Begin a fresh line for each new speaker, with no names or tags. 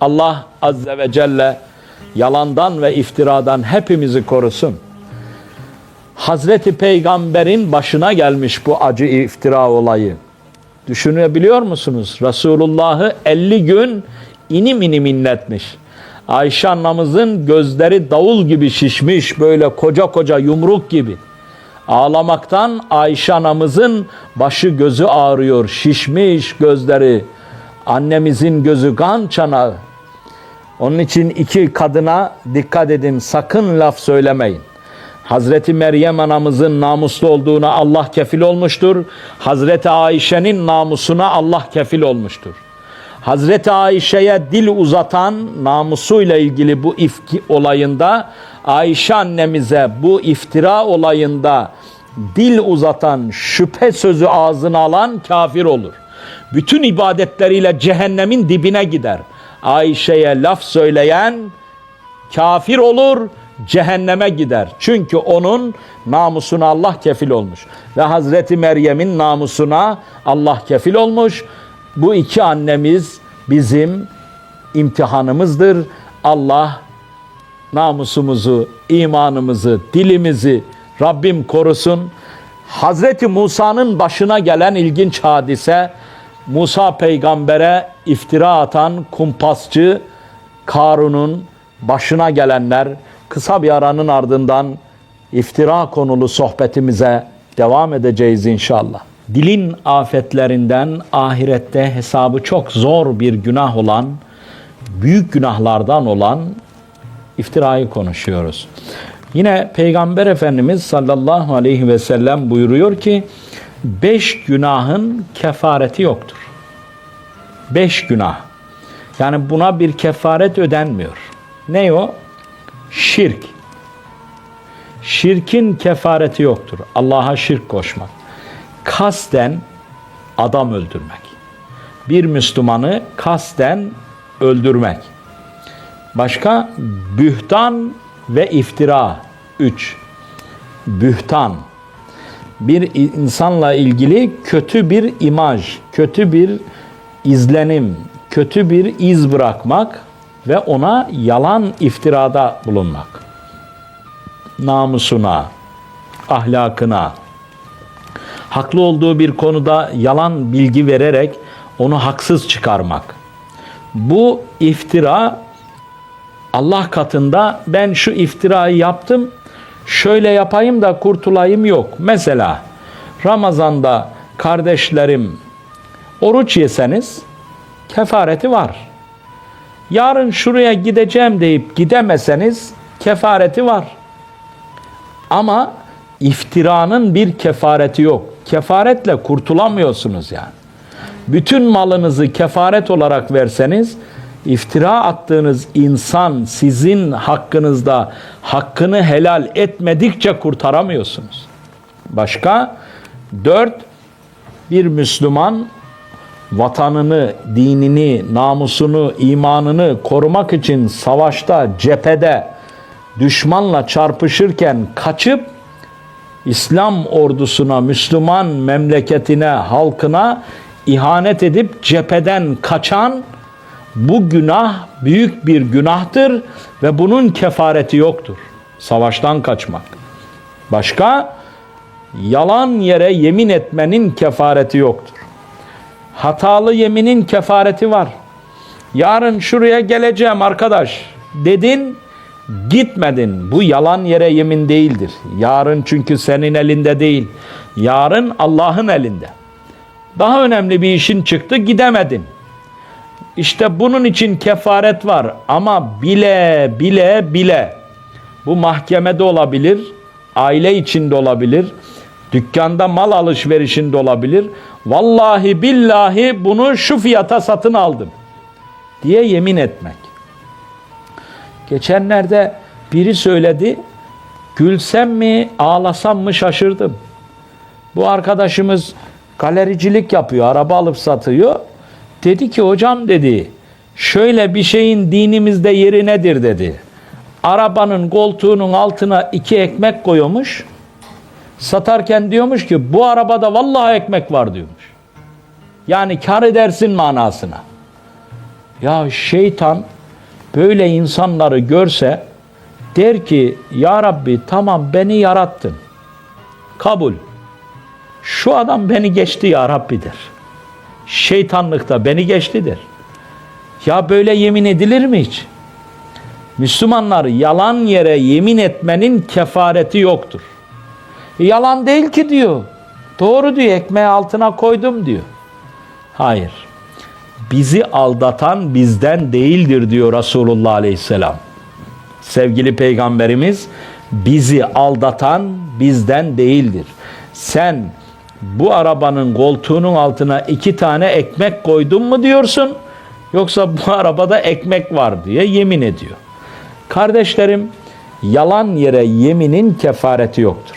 Allah Azze ve Celle yalandan ve iftiradan hepimizi korusun. Hazreti Peygamber'in başına gelmiş bu acı iftira olayı. Düşünebiliyor musunuz? Resulullah'ı 50 gün inim inim inletmiş. Ayşe annemizin gözleri davul gibi şişmiş, böyle koca koca yumruk gibi. Ağlamaktan Ayşe anamızın başı gözü ağrıyor, şişmiş gözleri. Annemizin gözü kan çanağı. Onun için iki kadına dikkat edin, sakın laf söylemeyin. Hazreti Meryem anamızın namuslu olduğuna Allah kefil olmuştur. Hazreti Ayşe'nin namusuna Allah kefil olmuştur. Hazreti Ayşe'ye dil uzatan namusuyla ilgili bu ifki olayında Ayşe annemize bu iftira olayında dil uzatan, şüphe sözü ağzına alan kafir olur. Bütün ibadetleriyle cehennemin dibine gider. Ayşe'ye laf söyleyen kafir olur, cehenneme gider. Çünkü onun namusuna Allah kefil olmuş. Ve Hazreti Meryem'in namusuna Allah kefil olmuş. Bu iki annemiz bizim imtihanımızdır. Allah namusumuzu, imanımızı, dilimizi Rabbim korusun. Hazreti Musa'nın başına gelen ilginç hadise Musa peygambere iftira atan kumpasçı Karun'un başına gelenler kısa bir aranın ardından iftira konulu sohbetimize devam edeceğiz inşallah. Dilin afetlerinden ahirette hesabı çok zor bir günah olan, büyük günahlardan olan iftirayı konuşuyoruz. Yine Peygamber Efendimiz sallallahu aleyhi ve sellem buyuruyor ki beş günahın kefareti yoktur. Beş günah. Yani buna bir kefaret ödenmiyor. Ne o? Şirk. Şirkin kefareti yoktur. Allah'a şirk koşmak. Kasten adam öldürmek. Bir Müslümanı kasten öldürmek. Başka bühtan ve iftira. Üç. Bühtan. Bir insanla ilgili kötü bir imaj, kötü bir izlenim, kötü bir iz bırakmak ve ona yalan iftirada bulunmak. Namusuna, ahlakına, haklı olduğu bir konuda yalan bilgi vererek onu haksız çıkarmak. Bu iftira Allah katında ben şu iftirayı yaptım, şöyle yapayım da kurtulayım yok. Mesela Ramazan'da kardeşlerim oruç yeseniz kefareti var. Yarın şuraya gideceğim deyip gidemeseniz kefareti var. Ama iftiranın bir kefareti yok. Kefaretle kurtulamıyorsunuz yani. Bütün malınızı kefaret olarak verseniz iftira attığınız insan sizin hakkınızda hakkını helal etmedikçe kurtaramıyorsunuz. Başka dört bir Müslüman vatanını, dinini, namusunu, imanını korumak için savaşta, cephede düşmanla çarpışırken kaçıp İslam ordusuna, Müslüman memleketine, halkına ihanet edip cepheden kaçan bu günah büyük bir günahtır ve bunun kefareti yoktur. Savaştan kaçmak. Başka yalan yere yemin etmenin kefareti yoktur. Hatalı yeminin kefareti var. Yarın şuraya geleceğim arkadaş dedin, gitmedin. Bu yalan yere yemin değildir. Yarın çünkü senin elinde değil. Yarın Allah'ın elinde. Daha önemli bir işin çıktı, gidemedin. İşte bunun için kefaret var ama bile bile bile bu mahkemede olabilir, aile içinde olabilir, dükkanda mal alışverişinde olabilir. Vallahi billahi bunu şu fiyata satın aldım diye yemin etmek. Geçenlerde biri söyledi, gülsem mi ağlasam mı şaşırdım. Bu arkadaşımız galericilik yapıyor, araba alıp satıyor. Dedi ki hocam dedi, şöyle bir şeyin dinimizde yeri nedir dedi. Arabanın koltuğunun altına iki ekmek koyuyormuş. Satarken diyormuş ki bu arabada vallahi ekmek var diyormuş. Yani kar edersin manasına. Ya şeytan böyle insanları görse der ki ya Rabbi tamam beni yarattın. Kabul. Şu adam beni geçti ya Rabbi der. Şeytanlıkta beni geçti. Ya böyle yemin edilir mi hiç? Müslümanlar yalan yere yemin etmenin kefareti yoktur. E, yalan değil ki diyor. Doğru diyor ekmeği altına koydum diyor. Hayır. Bizi aldatan bizden değildir diyor Resulullah Aleyhisselam. Sevgili peygamberimiz bizi aldatan bizden değildir. Sen bu arabanın koltuğunun altına iki tane ekmek koydun mu diyorsun yoksa bu arabada ekmek var diye yemin ediyor. Kardeşlerim yalan yere yeminin kefareti yoktur.